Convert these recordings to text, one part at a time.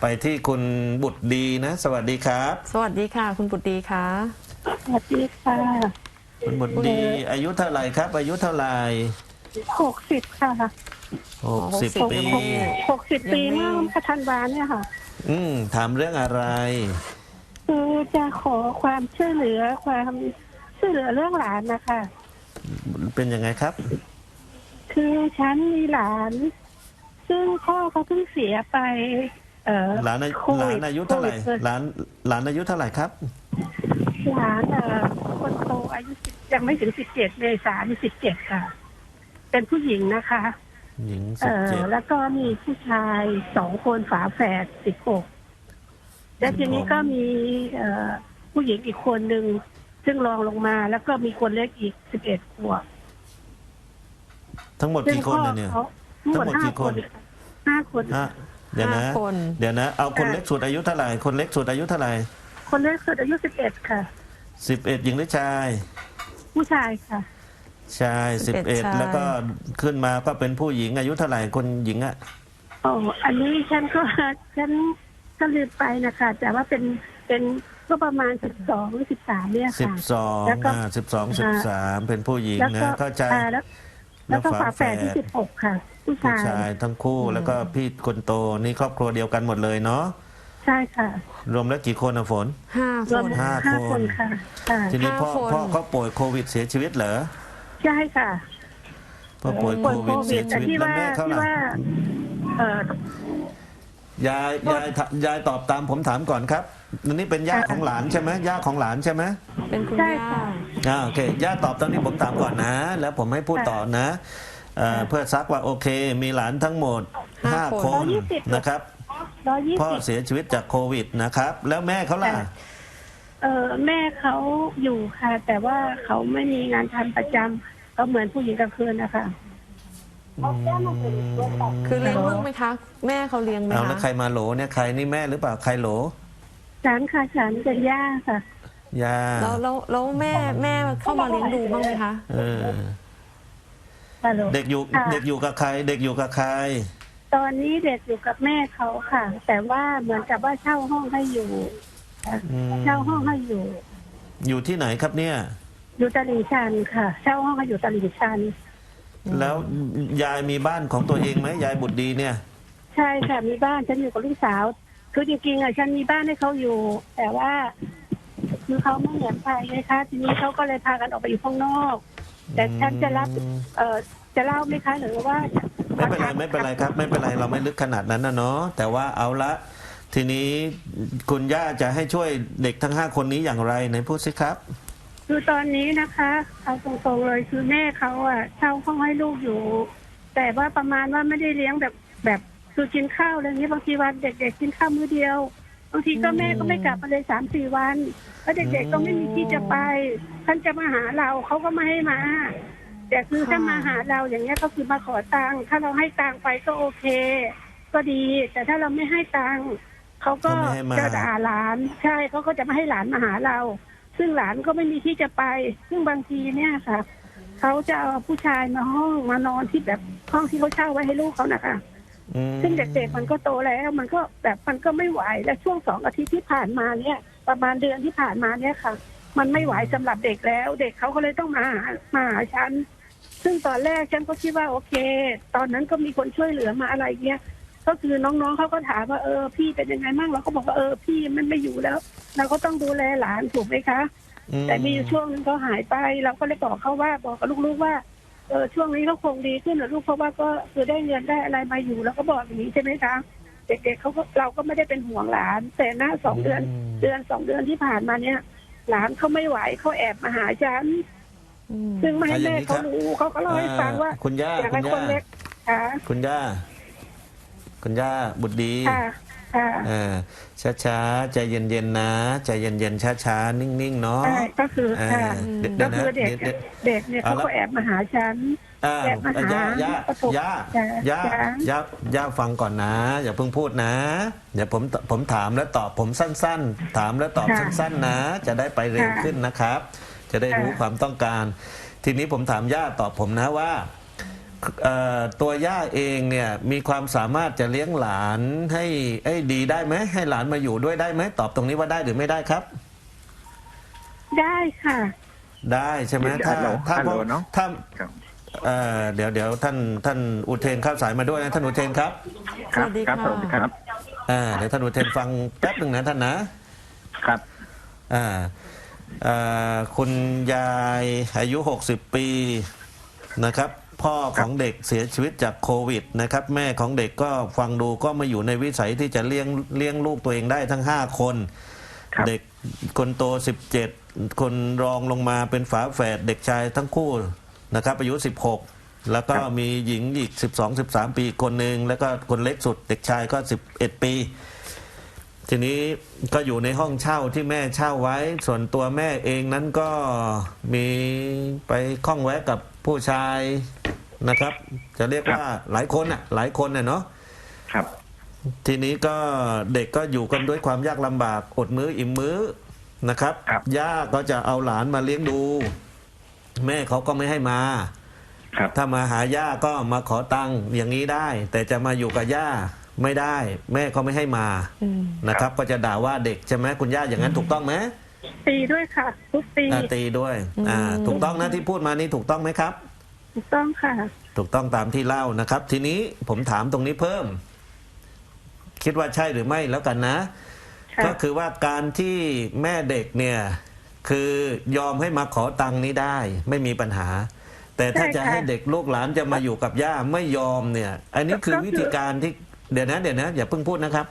ไปที่คุณบุตรดีนะ สวัสดีครับ สวัสดีค่ะ คุณปุตดีค่ะ สวัสดีค่ะคุณบุตรดี อายุเท่าไหร่ครับ อายุเท่าไหร่หกสิบค่ะหกสิบ60ปียังไม่หกสิบ ปียังไม่เมื่อพันวาเนี่ยค่ะ อืมถามเรื่องอะไร คือจะขอความช่วยเหลือความช่วยเหลือเรื่องหลานนะคะ เป็นยังไงครับ คือฉันมีหลาน ซึ่งพ่อเขาเพิ่งเสียไป เอ่อหลานอาโคหลาวิดนอายุเท่าไหร่โควิดหลานหลานอายุเท่าไหร่ครับ หลานเอ่อคนโตอายุสิบยังไม่ถึงสิบเจ็ดเมษายนสิบเจ็ดค่ะ เป็นผู้หญิงนะคะ หญิงเอสิบอเจ็ดแล้วก็มีผู้ชายสองคนฝาแฝดสิบหกแล้วทีนี้ก็มีเอ่อผู้หญิงอีกคนหนึ่งซึ่งรองลงมา แล้วก็มีคนเล็กอีกสิบเอ็ดขวบทั้งหมดซึ่งกี่คนพ่อเลยเนี่ย เขาทั้งหมดทั้งหมดห้ากี่คคนนห้าคนฮะ เดี๋ยวนะ ห้าคน เดี๋ยวนะ เอาคนเล็กสุดอายุเท่าไหร่ คนเล็กสุดอายุเท่าไหร่คนเล็กสุดอายุสิบเอ็ดค่ะ สิบเอ็ดหญิงหรือชาย ผู้ชายค่ะ ชายสิบเอ็ดชาย แล้วก็ขึ้นมาก็เป็นผู้หญิงอายุเท่าไหร่คนหญิงอะโอ้อันนี้ฉันก็ ฉันก็ลืมไปนะคะ แต่ว่าเป็นเป็นก็ประมาณสิบสองหรือสิบสามเนี่ยสิบค่ะ สองแล้วก็อ่าสิบสองสิบสามเป็นผู้หญิงแล้วนะก็เข้าใจ อ่าแล้ว แล้วก็ฝาแฝดที่สิบหกค่ะ ผู้ผู้ชาย ชายทั้งคู่แล้วก็พี่คนโตนี่ครอบครัวเดียวกันหมดเลยเนาะใช่ค่ะรวมแล้วกี่คนอะฝน ห้ารควมน ห้าห้าคคนน ค่ะค่ะ ทีนี้ห้าพ่อคน พ่อเขาป่วยโควิดเสียชีวิตเหรอใช่ค่ะ พ่อป่วยโควิดเสียชีแต่วิตที่แล้วว่าแม่เขาที่ล่ะว่าเออ ยายยายยายตอบตามผมถามก่อนครับอันนี้เป็นย่าของหลานใช่ไหมย่าของหลานใช่ไหมเป็นคุณใช่ย่าค่ะ อ่าโอเคย่าตอบตอนนี้ผมถามก่อนนะ แล้วผมให้พูดต่อนะเอ่อเพื่อซักว่าโอเค มีหลานทั้งหมดห้า5คนคนนะครับ ร้อยยี่พ่อสิบเสียชีวิตจากโควิดนะครับ แล้วแม่เขาล่ะ เออแม่เขาอยู่ค่ะ แต่ว่าเขาไม่มีงานทำประจำเขาเหมือนผู้หญิงกลางคืนนะคะ คือเลี้ยงลูกไหมคะ แม่เขาเลี้ยงไหมเอาแล้วใครคะมาโหลเนี่ยใครนี่แม่หรือเปล่าใครโหลฉันค่ะฉันเป็นย่าค่ะย่าแล้วแล้วแล้วแม่แม่เข้ามาเลี้ยงดูบ้างไหมคะ เออฮัลโหลเด็กอยู่ค่ะเด็กอยู่กับใคร เด็กอยู่กับใคร ตอนนี้เด็กอยู่กับแม่เขาค่ะ แต่ว่าเหมือนกับว่าเช่าห้องให้อยู่ค่ะอืม เช่าห้องให้อยู่ อยู่ที่ไหนครับเนี่ย อยู่ตลิ่งชันค่ะ เช่าห้องให้อยู่ตลิ่งชัน แล้วยายมีบ้านของตัวเองไหมยายบุตรดีเนี่ย ใช่ค่ะมีบ้านฉันอยู่กับลูกสาว คือจริงๆอะฉันมีบ้านให้เขาอยู่ แต่ว่า คือเขาไม่เหมือนใครไงคะทีนี้เขาก็เลยพากันออกไปอยู่ข้างนอก แต่ฉันจะรับอืมเออจะเล่าไหมคะหรือว่าไม่เป็นไรไม่เป็นไรครับ ไม่เป็นไรเราไม่ลึกขนาดนั้นนะเนาะแต่ว่าเอาละ ทีนี้คุณย่าจะให้ช่วยเด็กทั้งห้าคนนี้อย่างไรในพูดสิครับ คือตอนนี้นะคะเอาตรงๆเลยคือแม่เขาอะเช่าห้องให้ลูกอยู่ แต่ว่าประมาณว่าไม่ได้เลี้ยงแบบแบบคือกินข้าวอะไรอย่างนี้บางทีวันเด็กๆกินข้าวมื้อเดียวบางทีก็แม่ก็ไม่กลับมาเลยสามสี่วันแล้วเด็กๆก็ไม่มีที่จะไปท่านจะมาหาเราเขาก็ไม่ให้มา แต่คือถ้ามาหาเราอย่างเงี้ยก็คือมาขอตังค์ถ้าเราให้ตังค์ไปก็โอเค ก็ดี แต่ถ้าเราไม่ให้ตังค์เขาก็เขาไม่ให้มาจะด่าหลาน ใช่เขาก็จะไม่ให้หลานมาหาเรา ซึ่งหลานก็ไม่มีที่จะไป ซึ่งบางทีเนี่ยค่ะเขาจะเอาผู้ชายมาห้องมานอนที่แบบห้องที่เขาเช่าไว้ให้ลูกเขานะคะอืมซึ่งเด็กๆมันก็โตแล้ว มันก็แบบมันก็ไม่ไหวและช่วงสองอาทิตย์ที่ผ่านมาเนี่ย ประมาณเดือนที่ผ่านมาเนี่ยค่ะ มันไม่ไหวสำหรับเด็กแล้ว เด็กเขาก็เลยต้องมาหามาหาฉัน ซึ่งตอนแรกฉันก็คิดว่าโอเค ตอนนั้นก็มีคนช่วยเหลือมาอะไรเงี้ย ก็คือน้องๆเขาก็ถามว่าเออพี่เป็นยังไงบ้างเราก็บอกว่าเออพี่มันไม่อยู่แล้ว เราก็ต้องดูแลหลานถูกไหมคะ อืมแต่มีอยู่ช่วงนึงเขาหายไป เราก็เลยบอกเขาว่าบอกกับลูกๆว่าเออช่วงนี้เขาคงดีขึ้นนะลูกเพราะว่าก็คือได้เงินได้อะไรมาอยู่แล้วก็บอกอย่างนี้ใช่ไหมคะ เด็กๆเขาก็เราก็ไม่ได้เป็นห่วงหลาน แต่หน้าสองเดือน เดือนสองเดือนที่ผ่านมาเนี่ย หลานเขาไม่ไหวเขาแอบมาหาฉัน อืมซึ่งไม่ให้อะอย่าแม่งนี้เขาครับรู้เขาก็เล่าให้ฟังว่าอ่คุณย่าอยากคุให้ณคย่านเล็กค่ะ คุณย่า คุณย่าบุตรดีค่ะค่ะเออช้าๆใจเย็นๆนะ ใจเย็นๆช้าๆ นิ่งๆเนาะ ใช่ก็คือค่ะเออเดี๋ก็ยวคือเด็กเดี๋ยวเด็กเนี่ยเอาเขาละ ก็แอบมาหาฉันอ้าวแอบมาหาย่าย่าประสบย่าจ้ะย่าจ้ะ ย่าย่าฟังก่อนนะ อย่าเพิ่งพูดนะ เดี๋ยวผมผมถามแล้วตอบผมสั้น ๆ ถามแล้วตอบสั้นๆนะ จะได้ไปเร็วขึ้นนะครับ จะได้รู้ความต้องการ ทีนี้ผมถามย่าตอบผมนะว่าเอ่อ ตัวย่าเองเนี่ยมีความสามารถจะเลี้ยงหลานให้ให้ดีได้ไหมให้หลานมาอยู่ด้วยได้ไหมตอบตรงนี้ว่าได้หรือไม่ได้ครับ ได้ค่ะ ได้ใช่ไหมถ้าฮัลโหลถ้าฮัลโหลเนอะถ้าครับเอ่อเดี๋ยวเดี๋ยวท่านท่านอุเทนเข้าสายมาด้วยนะท่านอุเทนครับ ครับสวัสดีครับค่ะสวัสดีครับอ่าเดี๋ยวท่านอุเทนฟังแป๊บหนึ่งนะท่านนะครับอ่าเอ่อคุณยายอายุ 60 ปีนะครับ พ่อของเด็กเสียชีวิตจากโควิดนะครับ แม่ของเด็กก็ฟังดูก็มาอยู่ในวิสัยที่จะเลี้ยงเลี้ยงลูกตัวเองได้ทั้ง 5 คนครับเด็กคนโต 17 คนรองลงมาเป็นฝาแฝดเด็กชายทั้งคู่นะครับอายุ 16 แล้วก็มีหญิงอีก 12 13 ปีอีกคนหนึ่งแล้วก็คนเล็กสุดเด็กชายก็ 11 ปี ทีนี้ก็อยู่ในห้องเช่าที่แม่เช่าไว้ ส่วนตัวแม่เองนั้นก็มีไปข้องแวะกับผู้ชายนะครับ จะเรียกว่าหลายคนอะ หลายคนน่ะเนาะครับ ทีนี้ก็เด็กก็อยู่กันด้วยความยากลำบากอดมื้ออิ่มมื้อนะครับครับ ย่าก็จะเอาหลานมาเลี้ยงดู แม่เขาก็ไม่ให้มา ครับ ถ้ามาหาย่าก็มาขอตังค์อย่างนี้ได้ แต่จะมาอยู่กับย่า ไม่ได้แม่ก็ไม่ให้มาอืม นะครับ ก็จะด่าว่าเด็กใช่ไหมคุณย่าอย่างนั้นถูกต้องไหมตีด้วยค่ะทุกปีอ่าตีด้วยอ่าถูกต้องนะที่พูดมานี่ถูกต้องไหมครับ ถูกต้องค่ะ ถูกต้องตามที่เล่านะครับ ทีนี้ผมถามตรงนี้เพิ่ม คิดว่าใช่หรือไม่แล้วกันนะ ค่ะ ก็คือว่าการที่แม่เด็กเนี่ย คือยอมให้มาขอตังค์นี้ได้ ไม่มีปัญหา แต่ถ้าใช่จะค่ะให้เด็กลูกหลานจะมาอยู่กับย่าไม่ยอมเนี่ย อันนี้คือก็คือ วิธีการที่ เดี๋ยวนะ เดี๋ยวนะ อย่าเพิ่งพูดนะครับ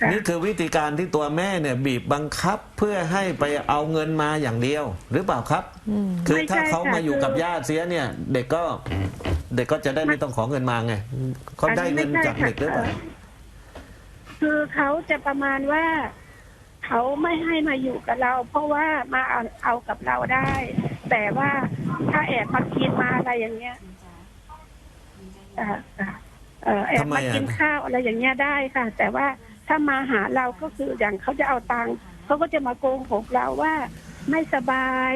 ค่ะนี่คือวิธีการที่ตัวแม่เนี่ยบีบบังคับเพื่อให้ไปเอาเงินมาอย่างเดียว หรือเปล่าครับอืมคือไม่ใช่ถ้าเขาค่ะมาอยู่กับคือญาติเสียเนี่ย เด็กก็เด็กก็จะได้ไม่ต้องขอเงินมาไงเขาได้เงินจากเด็กหรือเปล่าคือเขาจะประมาณว่าเขาไม่ให้มาอยู่กับเรา เพราะว่ามาเอาเอากับเราได้ แต่ว่าถ้าแอบมากินมาอะไรอย่างเงี้ยอ่าอ่า เอ่อแอบทำไมมาอะ กินข้าวอะไรอย่างเงี้ยได้ค่ะ แต่ว่าถ้ามาหาเราก็คืออย่างเขาจะเอาตังค์เขาก็จะมาโกงหกเราว่าไม่สบาย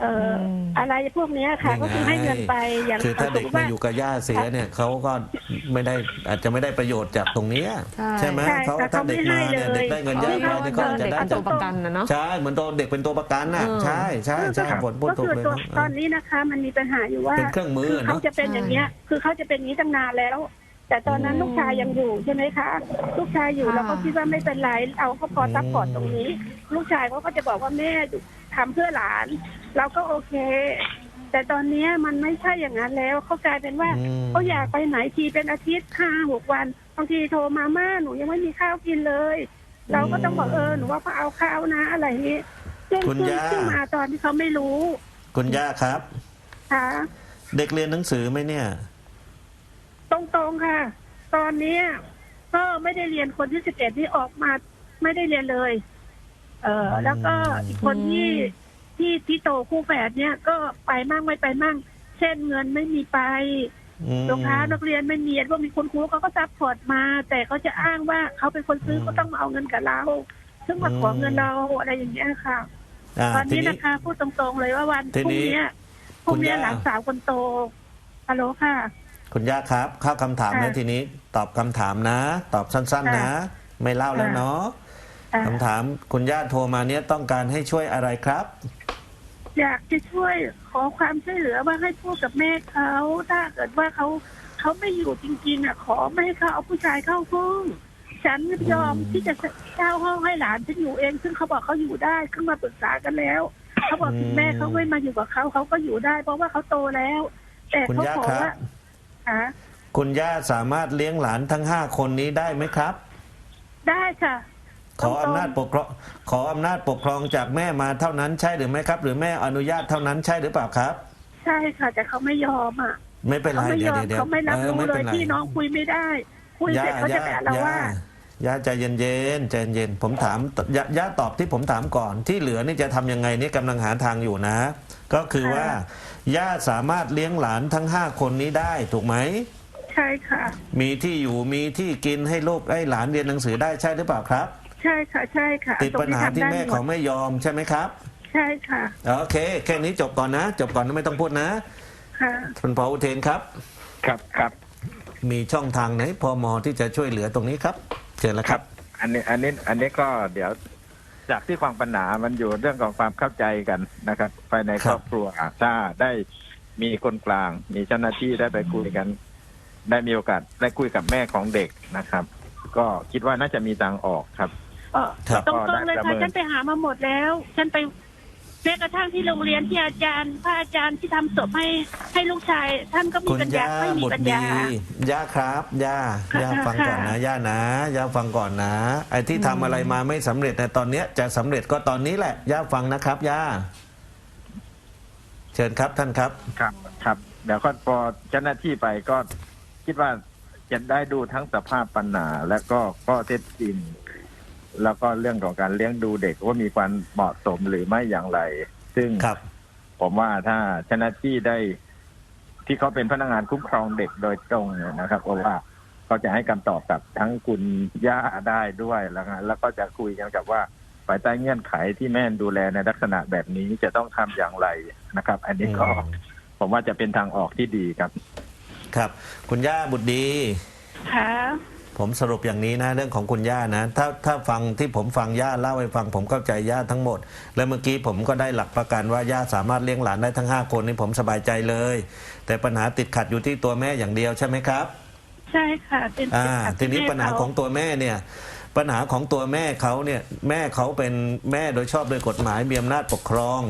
เอ่ออม อะไรพวกเนี้ยค่ะ ก็คือให้เงินไปอย่างคือถ้าเด็กสมมุติมาว่า อยู่กับย่าเสียเนี่ยเขาก็ไม่ได้อาจจะไม่ได้ประโยชน์จากตรงเนี้ยใช่ใช่ไหมใช่เขาแต่ถ้าเขาไม่เด็กมาเนี่ยให้เลย เด็กได้เงินย่าเขาไปเนี่ยก็อาจจะเด็กได้เป็นตัวประกันนะเนาะ ใช่เหมือนตัวเด็กเป็นตัวประกันน่ะเออ ใช่ใช่ใช่ครับผลพูดก็ถูกคือเลยตัวเนอะตอนนี้นะคะ มันมีปัญหาอยู่ว่าเป็นเครื่องมือคือเขาเนาะจะเป็นอย่างเงี้ย คือเขาจะเป็นอย่างนี้ตั้งนานแล้ว แต่ตอนนั้นอืมลูกชายยังอยู่ใช่ไหมคะลูกชายอยู่ค่ะเราก็คิดว่าไม่เป็นไรเราก็พออืมซัพพอร์ตตรงนี้ ลูกชายเขาก็จะบอกว่าแม่ทำเพื่อหลาน เราก็โอเค แต่ตอนเนี้ยมันไม่ใช่อย่างนั้นแล้วเขากลายเป็นว่าอืมเขาอยากไปไหนทีเป็นอาทิตย์ห้าหกวันบางทีโทรมาม่าหนูยังไม่มีข้าวกินเลย เราก็ต้องบอกเออหนูว่าพอเอาข้าวนะอะไรนี้ซึ่งคุณซึ่งย่าซึ่งมาตอนที่เขาไม่รู้ คุณย่าครับ ค่ะ เด็กเรียนหนังสือไหมเนี่ย ตรงๆค่ะ ตอนเนี้ยก็ไม่ได้เรียนคนที่สิบเอ็ดที่ออกมาไม่ได้เรียนเลย เออแล้วก็อีกคนที่ที่ที่โตคู่แฝดเนี่ยก็ไปมั่งไม่ไปมั่ง เช่นเงินไม่มีไปอืม รองเท้านักเรียนไม่มีพวกมีคนครูเขาก็ซัพพอร์ตมา แต่เขาจะอ้างว่าเขาเป็นคนซื้ออืมก็ต้องมาเอาเงินกับเรา ซึ่งมาขอเงินเราอะไรอย่างเงี้ยค่ะ อ่าตอนทีนี้นี้ นะคะ พูดตรงๆเลยว่าวันพทีรุ่งนี้เนี้ยพรุ่งเนี้ยคุณย่า หลานสาวคนโตฮัลโหลค่ะ คุณย่าครับ เข้าคำถามนะค่ะทีนี้ตอบคำถามนะ ตอบสั้นๆนะ ไม่เล่าแล้วค่ะเนาะอ่าคำถามคุณย่าโทรมาเนี้ยต้องการให้ช่วยอะไรครับ อยากจะช่วยขอความช่วยเหลือว่าให้พูดกับแม่เขาถ้าเกิดว่าเขาเขาไม่อยู่จริงๆอะขอไม่ให้เขาเอาผู้ชายเข้าห้องฉันยอมที่จะเช่าห้องให้หลานฉันอยู่เอง ซึ่งเขาบอกเขาอยู่ได้ขึ้นมาปรึกษากันแล้ว เขาบอกถึงแม่เขาไม่มาอยู่กับเขาเขาก็อยู่ได้ เพราะว่าเขาโตแล้ว แต่คุณเขาย่าขอครับ ว่า ค่ะคุณย่าสามารถเลี้ยงหลานทั้งห้าคนนี้ได้ไหมครับ ได้ค่ะ ขออำนาจปกครองขออำนาจปกครองจากแม่มาเท่านั้นใช่หรือไม่ครับ หรือแม่อนุญาตเท่านั้นใช่หรือเปล่าครับ ใช่ค่ะ แต่เขาไม่ยอมอะไม่เป็นไรเขาไม่เดี๋ยยวอมเดี๋ยวเขาไม่รับออรู้ไม่เลป็ยนไร ที่น้องคุยไม่ได้ คุยเสร็จเขาจะไปอาละว่าดย่าใจเย็นเย็นๆใจเย็นผมถามย่าย่าตอบที่ผมถามก่อนที่เหลือนี่จะทำยังไงนี่กำลังหาทางอยู่นะ ก็คือว่า ย่าสามารถเลี้ยงหลานทั้งห้าคนนี้ได้ถูกไหม ใช่ค่ะ มีที่อยู่มีที่กินให้ลูกให้หลานเรียนหนังสือได้ใช่หรือเปล่าครับ ใช่ค่ะ ใช่ค่ะติดปัญหาที่แม่เขาไม่ยอมใช่ไหมครับ ใช่ค่ะ โอเค แค่นี้จบก่อนนะ จบก่อนนะไม่ต้องพูดนะ ค่ะคุณพออุเทนครับ ครับครับ มีช่องทางไหนพมที่จะช่วยเหลือตรงนี้ครับ เชิญแล้วครับ อันนี้อันนี้อันนี้ก็เดี๋ยว จากที่ฟังปัญหามันอยู่เรื่องของความเข้าใจกันนะครับ ภายในครัคบรอบครัวอะถ้าได้มีคนกลาง มีเจ้าหน้าที่ได้ไปคุยกัน ได้มีโอกาสได้คุยกับแม่ของเด็กนะครับ ก็คิดว่าน่าจะมีทางออกครับ เออครับตรงๆเลยก็ได้ประเมิค่ะนฉันไปหามาหมดแล้ว ฉันไป แม้กระทั่งที่โรงเรียนที่อาจารย์พระอาจารย์ที่ทำศพให้ให้ลูกชาย ท่านก็มีคุณปัญญาย่าไม่มีบุตปัรญดีญา ย่าครับย่าค่ะย่าฟังก่อนนะค่ะ ย่านะย่าฟังก่อนนะ ไอ้ที่ทำอะไรมาไม่สำเร็จในตอนเนี้ยจะสำเร็จก็ตอนนี้แหละย่าฟังนะครับย่าเชิญครับท่านครับ ครับครับ เดี๋ยวก็พอเจ้าหน้าที่ไปก็คิดว่าจะได้ดูทั้งสภาพปัญหาและก็ข้อเท็จจริง แล้วก็เรื่องของการเลี้ยงดูเด็กว่ามีความเหมาะสมหรือไม่อย่างไร ซึ่งครับ ผมว่าถ้าเจ้าหน้าที่ได้ ที่เขาเป็นพนักงานคุ้มครองเด็กโดยตรงเนี่ยนะครับเพราะว่าเขาจะให้คำตอบกับทั้งคุณย่าได้ด้วยแล้วก็แล้วก็จะคุยกันกับว่าภายใต้เงื่อนไขที่แม่ดูแลในลักษณะแบบนี้จะต้องทำอย่างไรนะครับ อันนี้ก็อืม ผมว่าจะเป็นทางออกที่ดีครับ ครับ คุณย่าบุตรดี ค่ะ ผมสรุปอย่างนี้นะเรื่องของคุณย่านะ ถ้าถ้าฟังที่ผมฟังย่าเล่าให้ฟังผมเข้าใจย่าทั้งหมด แล้วเมื่อกี้ผมก็ได้หลักประกันว่าย่าสามารถเลี้ยงหลานได้ทั้ง 5 คนนี่ผมสบายใจเลย แต่ปัญหาติดขัดอยู่ที่ตัวแม่อย่างเดียวใช่ไหมครับ ใช่ค่ะเป็นอ่าเป็นทีนี้ปัญหาของตัวแม่เนี่ยปัญหาของตัวแม่เขาเนี่ยแม่เขาเป็นแม่โดยชอบโดยกฎหมายมีอำนาจปกครอง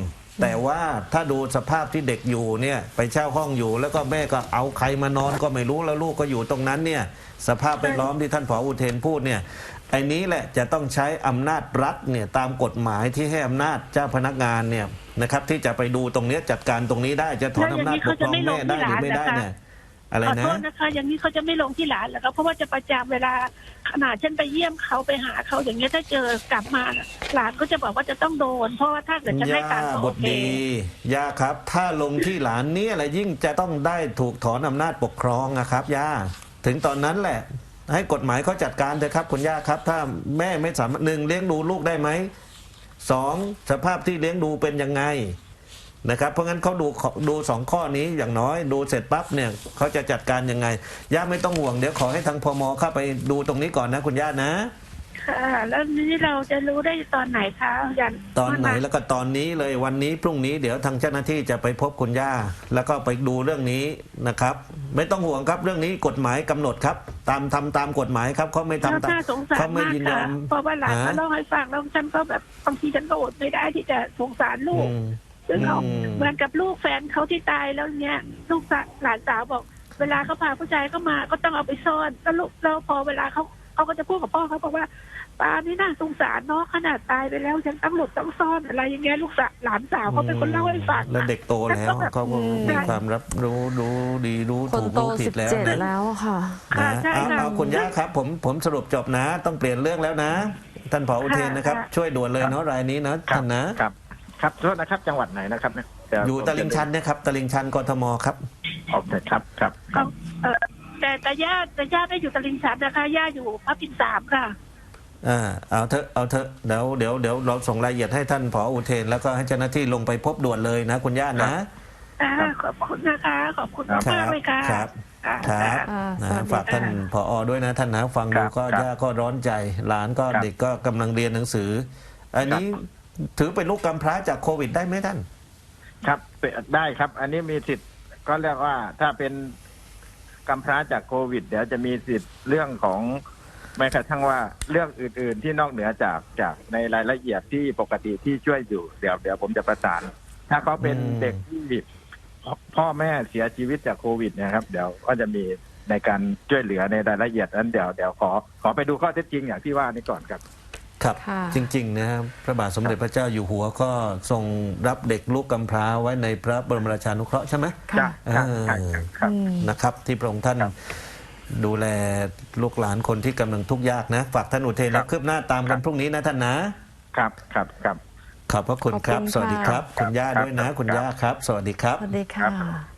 แต่ว่าถ้าดูสภาพที่เด็กอยู่เนี่ยไปเช่าห้องอยู่ แล้วก็แม่ก็เอาใครมานอนก็ไม่รู้แล้วลูกก็อยู่ตรงนั้นเนี่ยสภาพแวดล้อมที่ท่านผออุเทนพูดเนี่ยไอ้นี้แหละจะต้องใช้อำนาจรัฐเนี่ยตามกฎหมายที่ให้อำนาจเจ้าพนักงานเนี่ยนะครับที่จะไปดูตรงเนี้ยจัดการตรงนี้ได้จะถอนอำนาจปกครองแม่ได้หรือไม่ได้เนี่ย อะไรขอนะ โทษนะคะ อย่างนี้เขาจะไม่ลงที่หลานเหรอคะเพราะว่าจะประจำเวลาขนาดฉันไปเยี่ยมเขาไปหาเขาอย่างเงี้ยถ้าเจอกลับมาน่ะหลานก็จะบอกว่าจะต้องโดน เพราะว่าถ้าเกิดฉันให้ย่าการก็บโอทเค ดีย่าครับ ถ้าลงที่หลานเนี่ยแหละยิ่งจะต้องได้ถูกถอนอำนาจปกครองนะครับย่าถึงตอนนั้นแหละ ให้กฎหมายเขาจัดการเถอะครับ คุณย่าครับ ถ้าแม่ไม่สามารถหนึ่งเลี้ยงดูลูกได้ไหมสองสภาพที่เลี้ยงดูเป็นยังไง นะครับเพราะงั้นเขาดูดูสองข้อนี้อย่างน้อยดูเสร็จปั๊บเนี่ยเขาจะจัดการยังไงย่าไม่ต้องห่วงเดี๋ยวขอให้ทางพมเข้าไปดูตรงนี้ก่อนนะคุณย่านะค่ะแล้วนี่เราจะรู้ได้ตอนไหนคะยันตอนไหนแล้วก็ตอนนี้เลยวันนี้พรุ่งนี้เดี๋ยวทางเจ้าหน้าที่จะไปพบคุณย่า แล้วก็ไปดูเรื่องนี้นะครับ ไม่ต้องห่วงครับเรื่องนี้กฎหมายกำหนดครับ ตามทำตามกฎหมายครับเขาไม่แล้วทำตามน่าสงสารเขาไม่มากยินยอค่ะมเพราะว่าหลานฮะมาเล่าให้ฟังแล้วฉันก็แบบบางทีฉันก็อดไม่ได้ที่จะสงสารลูก อืมซึ่งเขาอืมเหมือนกับลูกแฟนเขาที่ตายแล้วเนี่ยลูกสาวหลานสาวบอก เวลาเขาพาผู้ชายเข้ามาก็ต้องเอาไปซ่อนแล้วลูกแล้วพอเวลาเขาเขาก็จะพูดกับพ่อเขาบอกว่าป้านี่น่าสงสารเนาะขนาดตายไปแล้วยังต้องหลบต้องซ่อนอะไรอย่างเงี้ยลูกสาวหลานสาวเขาเป็นคนเล่าให้ฟังแล้วเด็กโตแล้วเขาก็มีความรับรู้รู้ดีรู้คนถูกโตรู้ผิสิดบแล้วเจ็ดนะแล้วค่ะค่ะนะใช่เอาค่ะเอาคุณย่าครับ ผมผมสรุปจบนะ ต้องเปลี่ยนเรื่องแล้วนะ ท่านผออุเทนนะครับค่ะช่วยด่วนเลยเนาะรายนี้นะครัท่านนะครับ ครับโทษนะครับจังหวัดไหนนะครับเนี่ยเดี๋วอยู่ตลิ่งชันนะครับตลิ่งชันกทมครับ โอเคครับครับก็เออแต่แต่ย่าแต่ย่าไม่อยู่ตลิ่งชันนะคะย่าอยู่พระปิ่นสามค่ะ อ่าเอาเถอะเอาเถอะเดี๋ยวเดี๋ยวเดี๋ยวเราส่งรายละเอียดให้ท่านผออุเทน แล้วก็ให้เจ้าหน้าที่ลงไปพบด่วนเลยนะ คุณย่านะ อ่าขอบคุณนะคะ ขอบคุณครัมากบๆเลยค่ะครับค่ะครับอ่านะสวัสดีฝากท่านค่ะ ผอด้วยนะท่านนะฟังครัดูบก็ครับย่าก็ร้อนใจ หลานก็ครับเด็กก็กำลังเรียนหนังสือ อันนี้ ถือเป็นลูกกำพร้าจากโควิดได้ไหมท่าน ครับเป็นได้ครับ อันนี้มีสิทธิ์ก็เรียกว่าถ้าเป็นกำพร้าจากโควิด เดี๋ยวจะมีสิทธิ์เรื่องของแม้กระทั่งว่าเรื่องอื่น ๆ ที่นอกเหนือจากจากในรายละเอียดที่ปกติที่ช่วยอยู่เดี๋ยวเดี๋ยวผมจะประสาน ถ้าเขาเป็นอืมเด็กที่พ่อแม่เสียชีวิตจากโควิดเนะครับ เดี๋ยวก็จะมีในการช่วยเหลือในรายละเอียดนั้นเดี๋ยวเดี๋ยวขอขอไปดูข้อเท็จจริงอย่างที่ว่านี้ก่อนครับ ครับค่ะจริงๆนะครับพระบาทสมเด็จพระเจ้าอยู่หัวก็ทรงรับเด็กลูกกำพร้าไว้ในพระบรมราชานุเคราะห์ใช่ไหมค่ะครับครับครับครับอืมนะครับ ที่พระองค์ท่านครับดูแลลูกหลานคนที่กำลังทุกข์ยากนะ ฝากท่านอุเทนครัแล้บวคืบหน้าตามกันพรุ่งนี้นะท่านนะ ครับครับครับขอบพระคุณครับขอบคุณสวัสดีค่ะครับ คุณย่าครับด้วยนะครับคุณย่าครับ สวัสดีครับ สวัสดีครัค่ะบ